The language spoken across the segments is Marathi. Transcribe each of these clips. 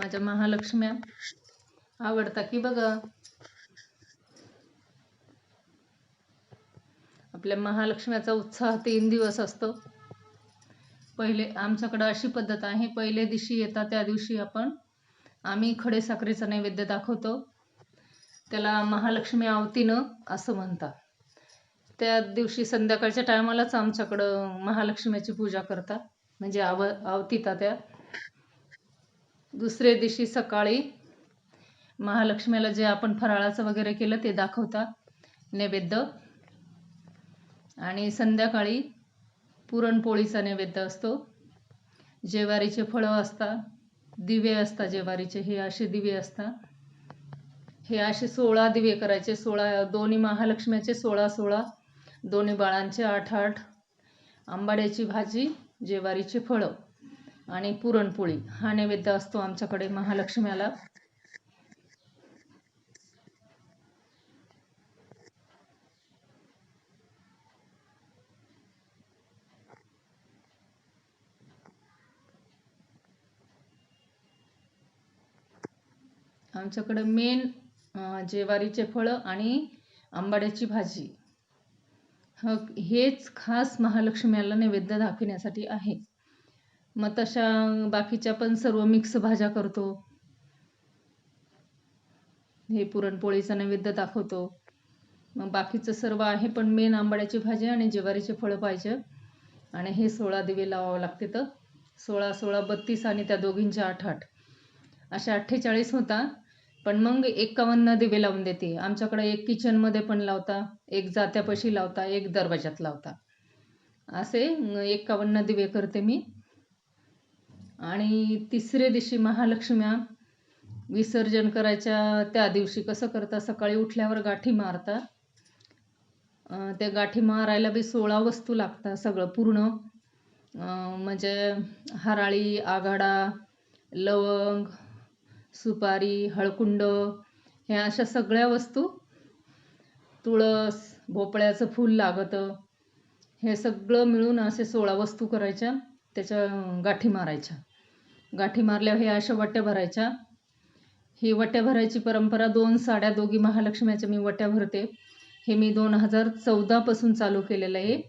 माझ्या महालक्ष्म्या. आवडता की बघा. आपल्या महालक्ष्म्याचा उत्साह तीन दिवस असतो. पहिले आमच्याकडं अशी पद्धत आहे पहिल्या दिवशी येतात त्या दिवशी आपण आम्ही खडे साखरेचा नैवेद्य दाखवतो. त्याला महालक्ष्मी आवतीनं असं म्हणतात. त्या दिवशी संध्याकाळच्या टायमालाच आमच्याकडं महालक्ष्मीची पूजा करतात. म्हणजे आव आवतीता त्या. दुसऱ्या दिवशी सकाळी महालक्ष्मीला जे आपण फराळाचं वगैरे केलं ते दाखवता नैवेद्य. आणि संध्याकाळी पुरणपोळीचा नैवेद्य असतो. जेवारीचे फळं असतात दिवे असतात जेवारीचे हे असे दिवे असतात. हे असे सोळा दिवे करायचे सोळा दोन्ही महालक्ष्म्याचे सोळा सोळा. दोन्ही बाळांचे आठ आठ. आंबाड्याची भाजी जेवारीचे फळं. आणि पुरणपोळी हा नैवेद्य असतो आमच्याकडे महालक्ष्म्याला आमच्याकडे मेन जेवारीचे फळं आणि आंबाड्याची भाजी. ह हेच खास महालक्ष्म्याला नैवेद्य दाखविण्यासाठी आहे. मग तशा बाकीच्या पण सर्व मिक्स भाज्या करतो. हे पुरणपोळीचा नैवेद्य दाखवतो. मग बाकीचं सर्व आहे पण मेन आंबाड्याची भाजी आणि ज्वारीचे फळं पाहिजे. आणि हे सोळा दिवे लावावं लागते तर. सोळा सोळा बत्तीस आणि त्या दोघींच्या आठ आठ. अशा अठ्ठेचाळीस होता. पण मग एकावन्न दिवे लावून देते. आमच्याकडे एक किचनमध्ये पण लावता एक जात्यापाशी लावता एक दरवाजात लावता. असे एकावन्न दिवे करते मी. आणि तिसऱ्या दिवशी महालक्ष्म्या विसर्जन करायच्या त्या दिवशी कसं करता सकाळी उठल्यावर गाठी मारता त्या गाठी मारायला बी सोळा वस्तू लागतात सगळं पूर्ण. म्हणजे हराळी आघाडा लवंग सुपारी हळकुंड ह्या अशा सगळ्या वस्तू तुळस भोपळ्याचं फूल लागतं. हे सगळं मिळून असे सोळा वस्तू करायच्या त्याच्या गाठी मारायच्या. गाठी मारल्यावर हे अशा वट्या भरायच्या. ही वट्या भरायची परंपरा दोन साड्या दोघी महालक्ष्म्याच्या मी वट्या भरते. हे मी दोन हजार चौदापासून चालू केलेलं आहे.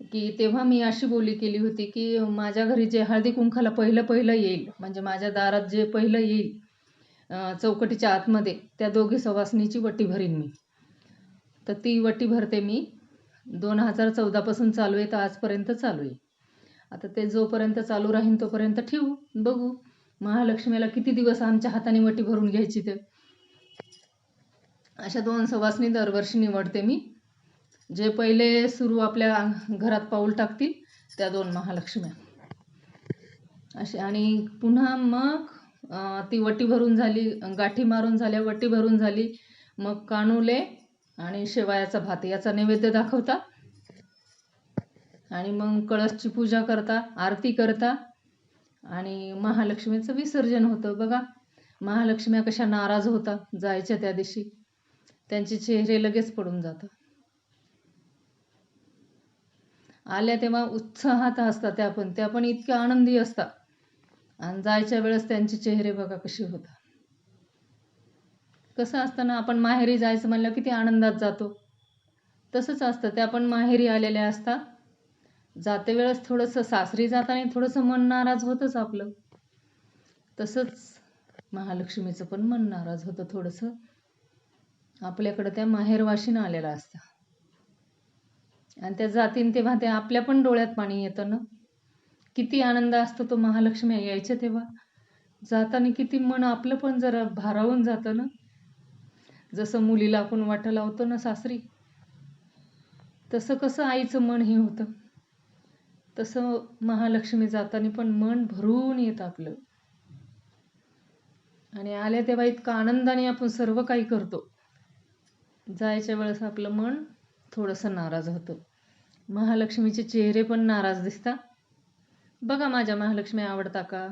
की तेव्हा मी अशी बोली केली होती की माझ्या घरी जे हळदी कुंखाला पहिलं पहिलं येईल म्हणजे माझ्या दारात जे पहिलं येईल चौकटीच्या आतमध्ये त्या दोघी सवासणीची वटी भरीन मी. तर ती वटी भरते मी. दोन हजार चौदापासून चालू आहे तर आजपर्यंत चालू आहे. आता ते जोपर्यंत चालू राहीन तोपर्यंत ठेवू बघू. महालक्ष्मीला किती दिवस आमच्या हाताने वटी भरून घ्यायची ते. अशा दोन सवासनी दरवर्षी निवडते मी. जे पहिले सुरू आपल्या घरात पाऊल टाकतील त्या दोन महालक्ष्म्या. असे आणि पुन्हा मग ती वटी भरून झाली गाठी मारून झाल्या वटी भरून झाली. मग कानुले आणि शेवायाचा भात याचा नैवेद्य दाखवतात आणि मग कळसची पूजा करता आरती करता आणि महालक्ष्मीचं विसर्जन होतं. बघा महालक्ष्म्या कशा नाराज होता जायच्या त्या दिवशी. त्यांचे चेहरे लगेच पडून जातात. आल्या तेव्हा उत्साहात असतात त्या पण. त्या पण इतक्या आनंदी असतात. आणि जायच्या वेळेस त्यांचे चेहरे बघा कसे होतात. कसं असतं ना आपण माहेरी जायचं म्हणलं किती आनंदात जातो. तसंच असतं. त्या पण माहेरी आलेल्या असतात. जाते वेळेस थोडंसं सासरी जाताना थोडंसं मन नाराज होतंच आपलं. तसंच महालक्ष्मीचं पण मन नाराज होतं थोडंसं. आपल्याकडं त्या माहेरवाशीनं आलेल्या असतं. आणि त्या जातीन तेव्हा ते आपल्या पण डोळ्यात पाणी येतं ना. किती आनंद असतो तो महालक्ष्मी यायच्या तेव्हा. जाताना किती मन आपलं पण जरा भारावून जातं ना. जसं मुलीला आपण वाट लावतो ना सासरी. तसं कसं आईचं मन हे होतं. तसं महालक्ष्मी जाताना पण मन भरून येत आपलं. आणि आल्या तेव्हा इतका आनंदाने आपण सर्व काही करतो. जायच्या वेळेस आपलं मन थोडंसं नाराज होतं. महालक्ष्मीचे चेहरे पण नाराज दिसतात बघा माझ्या महालक्ष्मी आवडता का?